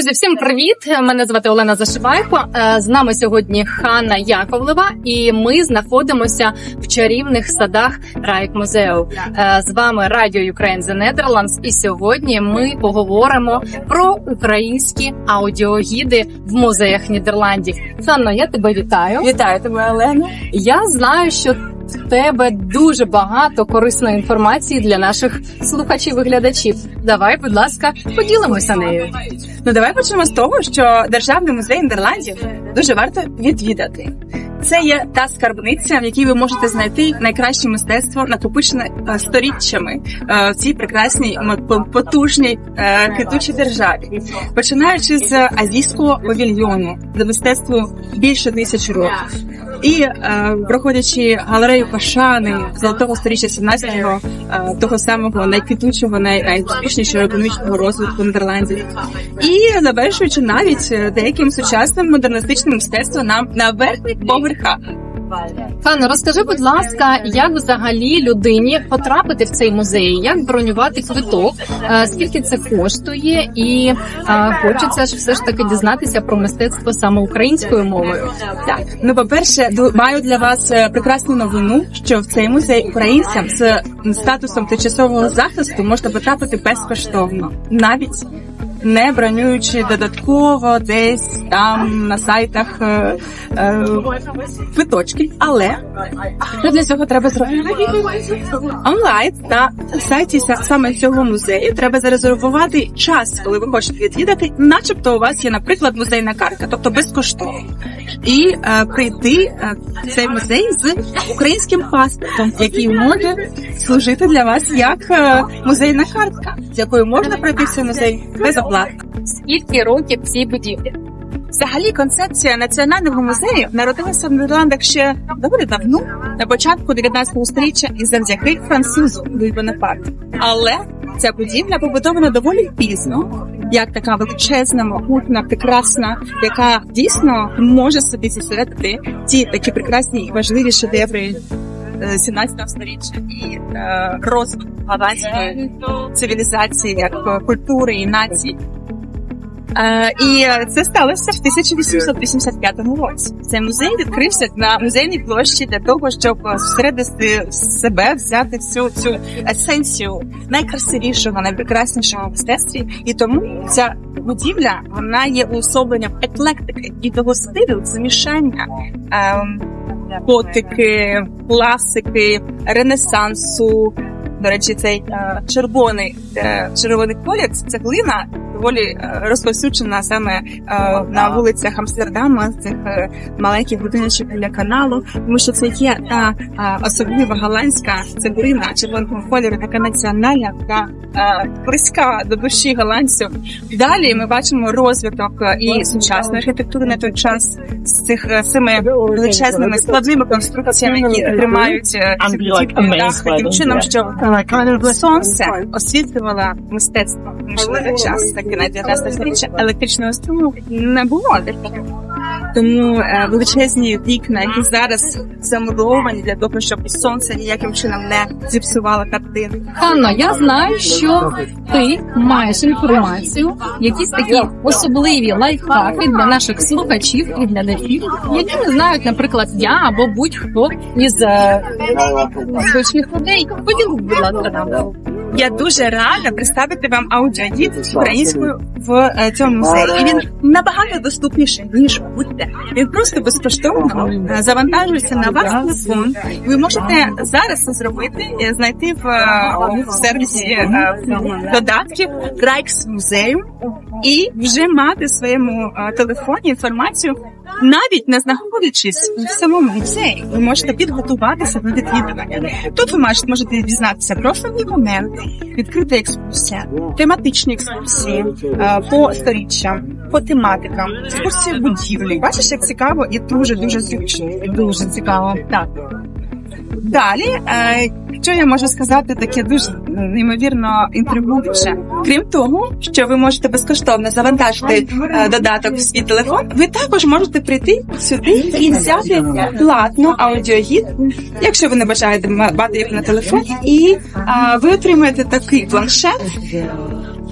Друзі, всім привіт! Мене звати Олена Зашивайко. Е, З нами сьогодні Ханна Яковлева, і ми знаходимося в чарівних садах Райк Музею. Е, З вами Радіо Ukraine The Netherlands. І сьогодні ми поговоримо про українські аудіогіди в музеях Нідерландів. Ханно, я тебе вітаю. Вітаю тебе, Олена. Я знаю, що тебе дуже багато корисної інформації для наших слухачів і глядачів. Давай, будь ласка, поділимося нею. Ну давай почнемо з того, що Державний музей Нідерландів дуже варто відвідати. Це є та скарбниця, в якій ви можете знайти найкраще мистецтво, накопичене е, сторіччями е, в цій прекрасній потужній е, квітучій державі, починаючи з азійського павільйону, де мистецтву більше тисячі років. І е, проходячи галерею Пашани золотого сторіччя 17-го, е, того самого найквітучого, най- найуспішнішого економічного розвитку Нідерландів, і завершуючи навіть е, деяким сучасним модерністичним мистецтвом на, на верхніх поверхах. Ханна, розкажи, будь ласка, як взагалі людині потрапити в цей музей, як бронювати квиток, е, скільки це коштує, і е, хочеться ж все ж таки дізнатися про мистецтво саме українською мовою. Так, ну по-перше, ду- маю для вас е, прекрасну новину, що в цей музей українцям з статусом тимчасового захисту можна потрапити безкоштовно, навіть не бронюючи додатково десь там на сайтах е, е, квиточки. Але для цього треба зробити? Онлайн на сайті саме цього музею треба зарезервувати час, коли ви хочете відвідати, начебто у вас є, наприклад, музейна карта, тобто безкоштовно, і е, прийти е, в цей музей з українським паспортом, який може служити для вас як е, музейна картка, з якою можна пройти в цей музей безоплатно. Скільки років цій будівлі? Взагалі, концепція національного музею народилася в Нідерландах ще доволі давно, на початку 19 століття, і завдяки французу Луї Бонапарту. Але ця будівля побудована доволі пізно, як така величезна, могутна, прекрасна, яка дійсно може собі зосередити ті такі прекрасні і важливі шедеври. е, 17 століття і е, розвитку голландської цивілізації як е, культури і нації. Е, і це сталося в 1885 році. Цей музей відкрився на музейній площі для того, щоб зосередити в себе, взяти всю цю есенцію найкрасивішого, найпрекраснішого мистецтві. І тому ця будівля вона є уособленням еклектики і того стилю замішання. ем, Готики, класики, ренесансу. До речі, цей е, червоний е, червоний колір це цеглина доволі е, розповсюджена саме е, на вулицях Амстердама, цих е, маленьких будиночок біля каналу, тому що це є та е, особлива голландська цеглина червоного кольору, така національна, така е, близька до душі голландців. Далі ми бачимо розвиток е, і сучасної архітектури на той час з цих е, цими величезними складними конструкціями, які тримають е, дах таким чином, що сонце освітлювало мистецтво. Що час, таки на 19 століття, електричного струму не було. Тому е, величезні вікна, які зараз замуровані для того, щоб сонце ніяким чином не зіпсувало картину. Ханно, я знаю, що ти маєш інформацію, якісь такі особливі лайфхаки для наших слухачів і глядачів, які не знають, наприклад, я або будь-хто із е, звичних людей. Поділись, будь ласка, нам. Я дуже рада представити вам аудіогід українською в е, цьому музеї. І він набагато доступніший ніж будь-де. Він просто безкоштовно е, завантажується на ваш телефон. Ви можете зараз це зробити, е, знайти в, в сервісі додатків Райкс музею і вже мати в своєму телефоні інформацію. Навіть не знаходячись в самому музеї, ви можете підготуватися до відвідування. Тут ви можете, дізнатися про самі моменти, відкрита екскурсія, тематичні екскурсії е, по сторіччям, по тематикам, екскурсії будівлі. Бачиш, як цікаво і дуже дуже зручно. Дуже цікаво. Так. Далі, е, що я можу сказати, таке дуже неймовірно інтригуюче. Крім того, що ви можете безкоштовно завантажити е, додаток в свій телефон, ви також можете прийти сюди і взяти платну аудіогід, якщо ви не бажаєте ма- мати їх на телефоні, і е, ви отримаєте такий планшет.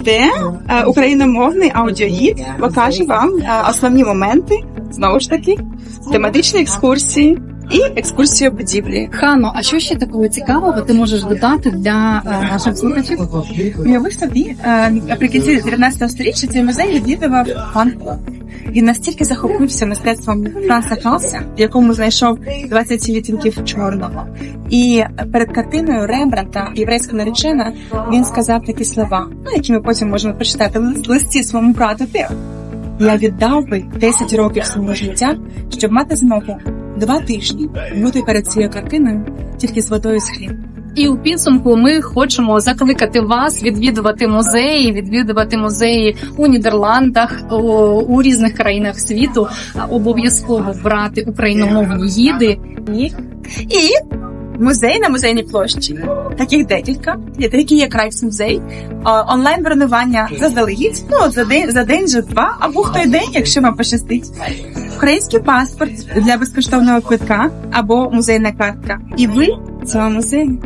де е, україномовний аудіогід покаже вам е, основні моменти, знову ж таки, тематичні екскурсії і екскурсії будівлі. Хано, а що ще такого цікавого ти можеш додати для е, наших слухачів? Уяви собі, е, наприкінці 19 століття цей музей відвідував пан. Він настільки захопився мистецтвом Франца Калса, в якому знайшов 27 відтінків чорного. І перед картиною Рембранта Єврейська наречена він сказав такі слова, ну які ми потім можемо прочитати в лист- листі своєму брату. Я віддав би 10 років свого життя, щоб мати змогу два тижні бути перед цією картиною тільки з водою з хліб. І у підсумку ми хочемо закликати вас відвідувати музеї, відвідувати музеї у Нідерландах, у, у різних країнах світу. Обов'язково брати україномовні гіди. І, музей на музейній площі. Таких декілька. Є такі як Райфсмузей, онлайн бронювання заздалегідь, ну за день за день же два, або в той день, якщо вам пощастить. Український паспорт для безкоштовного квитка або музейна картка. І ви в цьому музеї.